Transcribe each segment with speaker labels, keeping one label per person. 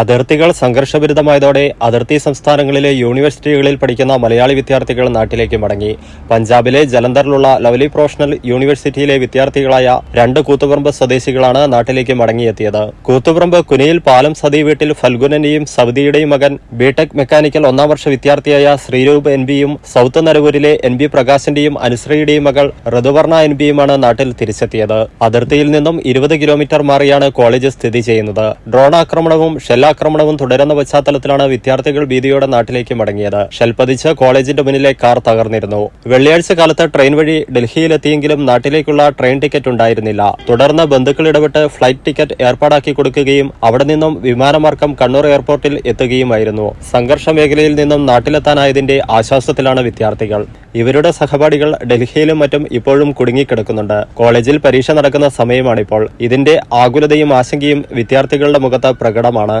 Speaker 1: അതിർത്തികൾ സംഘർഷഭരിതമായതോടെ അതിർത്തി സംസ്ഥാനങ്ങളിലെ യൂണിവേഴ്സിറ്റികളിൽ പഠിക്കുന്ന മലയാളി വിദ്യാർത്ഥികൾ നാട്ടിലേക്ക് മടങ്ങി. പഞ്ചാബിലെ ജലന്ധറിലുള്ള ലവ്ലി പ്രൊഫഷണൽ യൂണിവേഴ്സിറ്റിയിലെ വിദ്യാർത്ഥികളായ രണ്ട് കൂത്തുപറമ്പ് സ്വദേശികളാണ് നാട്ടിലേക്ക് മടങ്ങിയെത്തിയത്. കൂത്തുപറമ്പ് കുനിയിൽ പാലം സതി വീട്ടിൽ ഫൽഗുനന്റെയും സൗദിയുടെയും മകൻ ബിടെക് മെക്കാനിക്കൽ ഒന്നാം വർഷ വിദ്യാർത്ഥിയായ ശ്രീരൂപ് എൻ ബിയും സൗത്ത് നരവൂരിലെ എൻ ബി പ്രകാശിന്റെയും അനുശ്രീയുടെയും മകൾ ഋതുവർണ എൻ ബിയുമാണ് നാട്ടിൽ തിരിച്ചെത്തിയത്. അതിർത്തിയിൽ നിന്നും ഇരുപത് കിലോമീറ്റർ മാറിയാണ് കോളേജ് സ്ഥിതി ചെയ്യുന്നത്. ഡ്രോൺ ആക്രമണവും ഷെല്ലാക്രമണവും തുടരുന്ന പശ്ചാത്തലത്തിലാണ് വിദ്യാർത്ഥികൾ ഭീതിയോടെ നാട്ടിലേക്ക് മടങ്ങിയത്. ഷെൽ പതിച്ച് കോളേജിന്റെ മുന്നിലെ കാർ തകർന്നിരുന്നു. വെള്ളിയാഴ്ച കാലത്ത് ട്രെയിൻ വഴി ഡൽഹിയിലെത്തിയെങ്കിലും നാട്ടിലേക്കുള്ള ട്രെയിൻ ടിക്കറ്റ് ഉണ്ടായിരുന്നില്ല. തുടർന്ന് ബന്ധുക്കൾ ഇടപെട്ട് ഫ്ലൈറ്റ് ടിക്കറ്റ് ഏർപ്പാടാക്കി കൊടുക്കുകയും അവിടെ നിന്നും വിമാനമാർഗം കണ്ണൂർ എയർപോർട്ടിൽ എത്തുകയുമായിരുന്നു. സംഘർഷ മേഖലയിൽ നിന്നും നാട്ടിലെത്താനായതിന്റെ ആശ്വാസത്തിലാണ് വിദ്യാർത്ഥികൾ. ഇവരുടെ സഹപാഠികൾ ഡൽഹിയിലും മറ്റും ഇപ്പോഴും കുടുങ്ങിക്കിടക്കുന്നുണ്ട്. കോളേജിൽ പരീക്ഷ നടക്കുന്ന സമയമാണിപ്പോൾ. ഇതിന്റെ ആകുലതയും ആശങ്കയും വിദ്യാർത്ഥികളുടെ മുഖത്ത് പ്രകടമാണ്.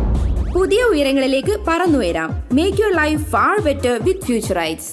Speaker 2: പുതിയ ഉയരങ്ങളിലേക്ക് പറന്നുയരാം. Make your life far better with Futurights